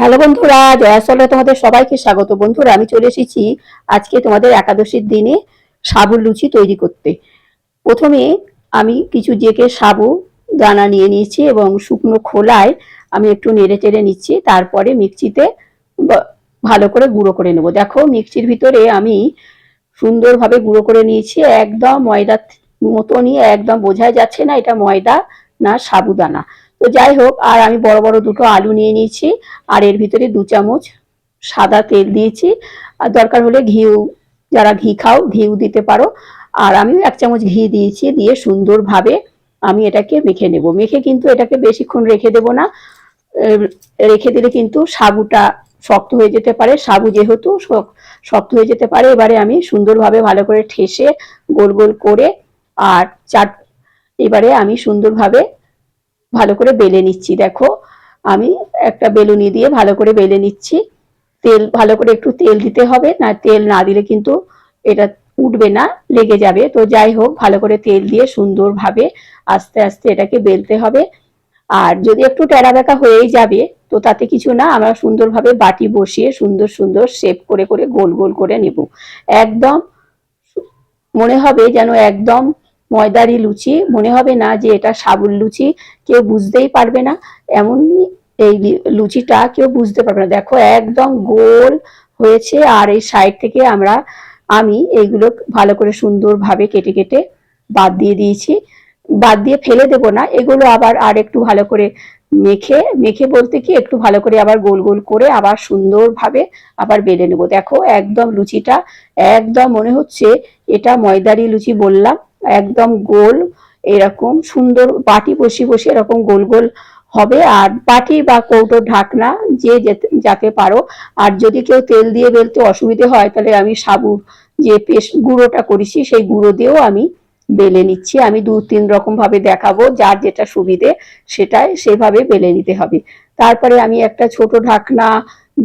Hello বন্ধুরা জয়াসলে তোমাদের সবাইকে স্বাগত। বন্ধুরা, আমি চলে এসেছি আজকে তোমাদের একাদশীর দিনে সাবুর লুচি তৈরি করতে। প্রথমে আমি কিছু জেকে সাবু, দানা নিয়ে নিয়েছি এবং শুকনো খোলায় আমি একটু নেড়ে টেড়ে নিচ্ছি। তারপরে মিক্সিতে ভালো করে গুঁড়ো করে নেব। দেখো, মিক্সির ভিতরে আমি সুন্দরভাবে গুঁড়ো করে নিয়েছি। একদম ময়দার মতনই, একদম বোঝাই যাচ্ছে না এটা ময়দা না সাবুদানা তো যাই হোক, আর আমি বড় বড় দুটো আলু নিয়ে নিয়েছি, আর এর ভিতরে দু চামচ সাদা তেল দিয়েছি। আর দরকার হলে ঘিউ, যারা ঘি খাও, ঘিউ দিতে পারো। আর আমি এক চামচ ঘি দিয়েছি, দিয়ে সুন্দরভাবে আমি এটাকে মেখে নেব। মেখে কিন্তু এটাকে বেশিক্ষণ রেখে দেব না। রেখে দিলে কিন্তু সাবুটা শক্ত হয়ে যেতে পারে। সাবু যেহেতু শক- শক্ত হয়ে যেতে পারে, এবারে আমি সুন্দরভাবে ভালো করে ঠেসে গোল গোল করে, আর চাট, এবারে আমি সুন্দরভাবে ভালো করে বেলে নিচ্ছি, দেখো। আমি একটা বেলুনি দিয়ে ভালো করে বেলে নিচ্ছি। তেল, ভালো করে একটু তেল দিতে হবে, না তেল না দিলে কিন্তু এটা উঠবে না, লেগে যাবে। তো যাই হোক, ভালো করে তেল দিয়ে সুন্দরভাবে আস্তে আস্তে এটাকে বেলতে হবে। আর যদি একটু টেরা বেঁকা হয়েই যাবে, তো তাতে কিছু না, আমরা সুন্দরভাবে বাটি বসিয়ে সুন্দর সুন্দর শেপ করে করে গোল গোল করে নেব। একদম মনে হবে যেন একদম ময়দারি লুচি, মনে হবে না যে এটা সাবুর লুচি, কেউ বুঝতেই পারবে না। এমনই এই লুচিটা কেউ বুঝতে পারবে না। দেখো, একদম গোল হয়েছে আর এই সাইড থেকে আমরা, আমি এইগুলো ভালো করে সুন্দরভাবে কেটে কেটে বাদ দিয়ে দিয়েছি। বাদ দিয়ে ফেলে দেব না। এগুলো আবার আর একটু ভালো করে মেখে মেখে বলতে কি একটু ভালো করে আবার গোল গোল করে আবার সুন্দরভাবে আবার বেলে নেব। দেখো একদম লুচিটা, একদম মনে হচ্ছে এটা ময়দারি লুচি বললাম, একদম গোল, এরকম সুন্দর বাটি বসিয়ে বসিয়ে এরকম গোল গোল হবে। আর বাটি বা কৌটোর ঢাকনা যে যেতে- যাতে পারো। আর যদি কেউ তেল দিয়ে বেলতে অসুবিধে হয়, তাহলে আমি সাবুর যে পেস্ট গুঁড়োটা করেছি, সেই গুঁড়ো দিয়েও আমি বেলে নিচ্ছি। আমি দু তিন রকম ভাবে দেখাবো, যার যেটা সুবিধে সেটাই সেভাবে বেলে নিতে হবে। তারপরে আমি একটা ছোট ঢাকনা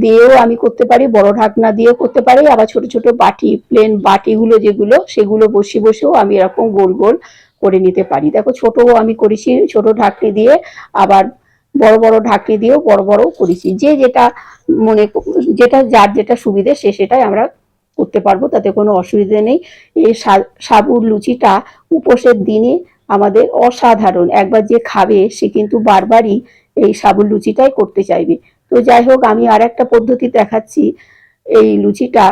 দিয়েও আমি করতে পারি, বড় ঢাকনা দিয়েও করতে পারি। আবার ছোট ছোট বাটি প্লেন বাটিগুলো যেগুলো, সেগুলো বসে বসেও আমি এরকম গোল গোল করে নিতে পারি। দেখো ছোট আমি করেছি, ছোট ঢাকনি দিয়ে আবার বড় বড় ঢাকনি দিয়েও বড় বড় করেছি। যে যেটা মনে যেটা যার যেটা সুবিধে সে সেটাই আমরা করতে পারব, তাতে কোনো অসুবিধে নেই। এই সাবুর লুচিটা উপোসের দিনে আমাদের অসাধারণ। একবার যে খাবে, সে কিন্তু বারবারই এই সাবুর লুচিটাই করতে চাইবে। তো যাই হোক, আমি আর একটা পদ্ধতি দেখাচ্ছি। এই লুচিটা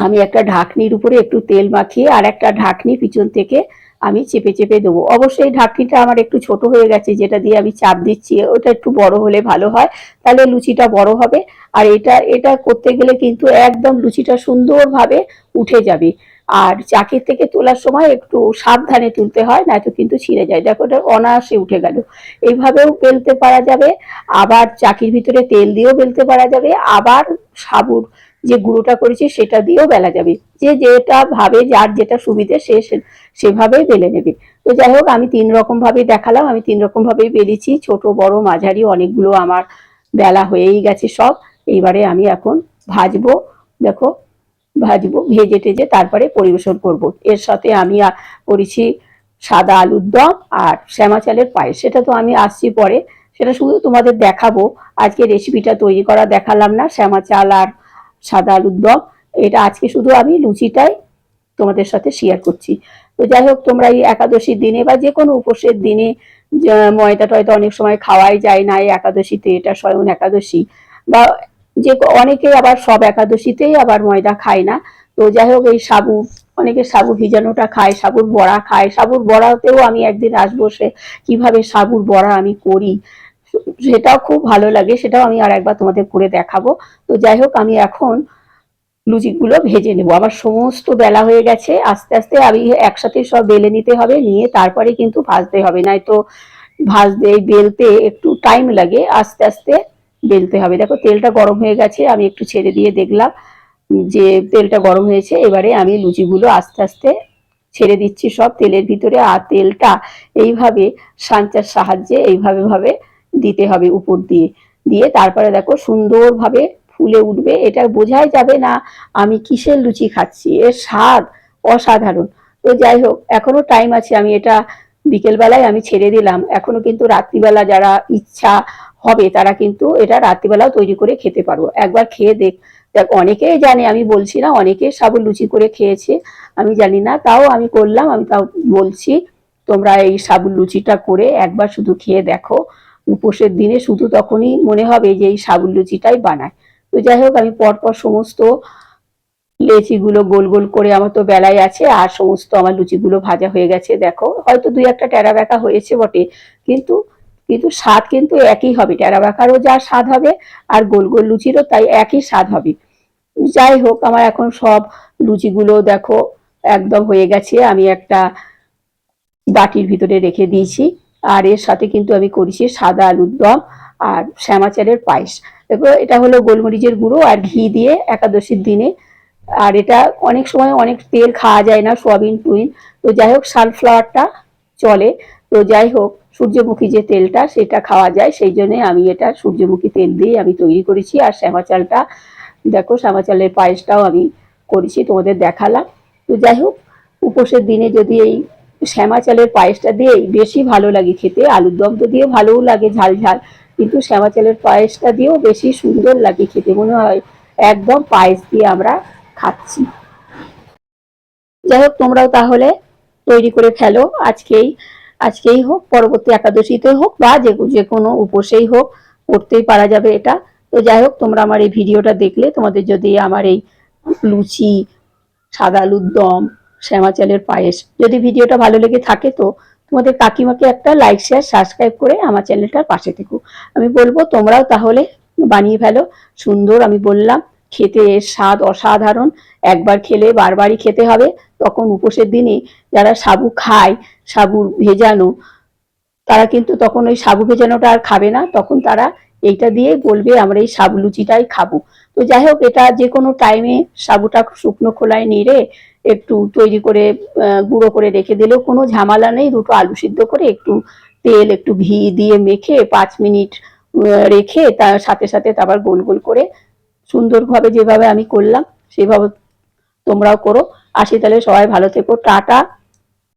আমি একটা ঢাকনির উপরে একটু তেল মাখিয়ে আর একটা ঢাকনি পিছন থেকে আমি চেপে চেপে দেবো। অবশ্যই ঢাকনিটা আমার একটু ছোট হয়ে গেছে, যেটা দিয়ে আমি চাপ দিচ্ছি, ওটা একটু বড় হলে ভালো হয়। তাহলে লুচিটা বড় হবে। আর এটা এটা করতে গেলে কিন্তু একদম লুচিটা সুন্দরভাবে উঠে যাবে। আর চাকির থেকে তোলার সময় একটু সাবধানে তুলতে হয়, নয়তো কিন্তু ছিঁড়ে যায়। দেখো এটা অনায়াসে উঠে গেল। এইভাবেও বেলতে পারা যাবে। আবার চাকির ভিতরে তেল দিয়েও বেলতে পারা যাবে। আবার সাবুর যে গুঁড়োটা করেছি সেটা দিয়েও বেলা যাবে। যে যেটা ভাবে, যার যেটা সুবিধে সে সেভাবেই বেলে নেবে। তো যাই হোক, আমি তিন রকম ভাবে দেখালাম। আমি তিন রকম ভাবেই বেলেছি। ছোট, বড়, মাঝারি অনেকগুলো আমার বেলা হয়েই গেছে সব। এইবারে আমি এখন ভাজবো, দেখো, ভাজবো, ভেজে টেজে তারপরে পরিবেশন করব। এর সাথে আমি করেছি সাদা আলুর দম আর শ্যামা চালের পায়েস। সেটা তো আমি আসছি পরে। সেটা শুধু তোমাদের দেখাবো। আজকে রেসিপিটা তৈরি করা দেখালাম না। শ্যামা চাল আর সাদা আলুর দম। এটা আজকে শুধু আমি লুচিটাই তোমাদের সাথে শেয়ার করছি। তো যাই হোক, তোমরা এই একাদশীর দিনে বা যে কোনো উপোসের দিনে ময়দা টয়দা অনেক সময় খাওয়াই যায় না এই একাদশীতে, এটা স্বয়ং একাদশী। বা যে অনেকে আবার সব একাদশীতেই আবার ময়দা খায় না। তো যাই হোক, এই সাবু, অনেকে সাবু ভিজানোটা খায়, সাবুর বড়া খায়। সাবুর বড়াতেও আমি একদিন আসব সে কীভাবে সাবুর বড়া আমি করি। সেটাও খুব ভালো লাগে, সেটাও আমি আর একবার তোমাদের করে দেখাবো। তো যাই হোক, আমি এখন লুচিগুলো ভেজে নেব। আমার সমস্ত বেলা হয়ে গেছে, আস্তে আস্তে আমি একসাথে সব বেলে নিতে হবে, নিয়ে তারপরে কিন্তু ভাজতে হবে। নয়তো ভাজতে, বেলতে একটু টাইম লাগে, আস্তে আস্তে বেলতে হবে। দেখো, তেলটা গরম হয়ে গেছে, আমি একটু ছেড়ে দিয়ে দেখলাম যে তেলটা গরম হয়েছে, এবারে আমি লুচিগুলো আস্তে আস্তে ছেড়ে দিচ্ছি সব তেলের ভিতরে। আর তেলটা এইভাবে সাঞ্চার সাহায্যে, এইভাবে ভাবে দিতে হবে উপর দিয়ে। দিয়ে তারপরে দেখো সুন্দরভাবে ফুলে উঠবে। এটা বোঝাই যাবে না আমি কিসের লুচি খাচ্ছি। এর স্বাদ অসাধারণ। তো যাই হোক, এখনও টাইম আছে। আমি এটা বিকেল বেলায় আমি ছেড়ে দিলাম। এখনও কিন্তু রাত্রিবেলা যারা ইচ্ছা হবে, তারা কিন্তু এটা রাত্রিবেলাও তৈরি করে খেতে পারব একবার খেয়ে দেখ। দেখ, অনেকেই জানে, আমি বলছি না, অনেকে সাবুন লুচি করে খেয়েছে। আমি জানি না, তাও আমি করলাম, আমি তাও বলছি, তোমরা এই সাবুন লুচিটা করে একবার শুধু খেয়ে দেখো। উপোসের দিনে শুধু তখনই মনে হবে যে এই সাবুন লুচিটাই বানায়। তো যাই হোক, আমি পরপর সমস্ত লেচিগুলো গোল গোল করে আমার তো বেলায় আছে, আর সমস্ত আমার লুচিগুলো ভাজা হয়ে গেছে, দেখো। হয়তো দুই একটা টেরা ব্যাকা হয়েছে বটে, কিন্তু কিন্তু স্বাদ কিন্তু একই হবে। টেরা ব্যাকারও যা স্বাদ হবে, আর গোল গোল লুচিরও তাই একই স্বাদ হবে। যাই হোক, আমার এখন সব লুচিগুলো দেখো, একদম হয়ে গেছে। আমি একটা বাটির ভিতরে রেখে দিয়েছি। আর এর সাথে কিন্তু আমি করেছি সাদা আলুর দম আর শ্যামা চালের পায়েস। দেখো, এটা হলো গোলমরিচের গুঁড়ো আর ঘি দিয়ে একাদশীর দিনে। আর এটা অনেক সময় অনেক তেল খাওয়া যায় না, সোয়াবিন, টুইন। তো যাই হোক সানফ্লাওয়ারটা চলে। তো যাই হোক, সূর্যমুখী যে তেলটা, সেটা খাওয়া যায়। সেই জন্য আমি এটা সূর্যমুখী তেল দিয়ে আমি তৈরি করেছি। আর শ্যামা চালটা, দেখো, শ্যামা চালের পায়েসটাও আমি করেছি, তোমাদের দেখালাম। তো যাই হোক, উপোসের দিনে যদি এই শ্যামা চালের পায়েসটা দিয়েই বেশি ভালো লাগে খেতে। আলুর দম তো দিয়ে ভালোও লাগে ঝাল ঝাল, কিন্তু শ্যামা চালের পায়েসটা দিয়েও বেশি সুন্দর লাগে খেতে। মনে হয় একদম পায়েস দিয়ে আমরা খাচ্ছি। যাই হোক তোমরাও তাহলে তৈরি করে ফেলো। আজকেই আজকেই হোক, পরবর্তী একাদশীতে হোক বা যে যে কোনো উপসেই হোক, করতেই পারা যাবে এটা। তো যাই হোক তোমরা আমার এই ভিডিওটা দেখলে তোমাদের যদি আমার এই লুচি, সাদা আলুর দম শ্যামা চালের পায়েস। যদি ভিডিওটা ভালো লেগে থাকে তো তোমাদের কাকিমাকে একটা লাইক শেয়ার সাবস্ক্রাইব করে আমার চ্যানেলটার পাশে থেকো। আমি বলব তোমরাও তাহলে বানিয়ে ফেলো। সুন্দর আমি বললাম, খেতে এর স্বাদ অসাধারণ। একবার খেলে বারবারই খেতে হবে। তখন উপোসের দিনে যারা সাবু খায়, সাবু ভেজানো, তারা কিন্তু তখন ওই সাবু ভেজানোটা আর খাবে না। তখন তারা এইটা দিয়ে বলবে, আমরা এই সাবু লুচিটাই খাব। তো যাই হোক, এটা যে কোনো টাইমে সাবুটা শুকনো খোলায় নেড়ে একটু তৈরি করে গুঁড়ো করে রেখে দিলেও কোনো ঝামেলা নেই। দুটো আলু সিদ্ধ করে একটু তেল, একটু ঘি দিয়ে মেখে পাঁচ মিনিট রেখে তার সাথে সাথে তারপর গোল গোল করে সুন্দরভাবে যেভাবে আমি করলাম, সেভাবে তোমরাও করো। আসি তাহলে সবাই ভালো থেকো। টাটা।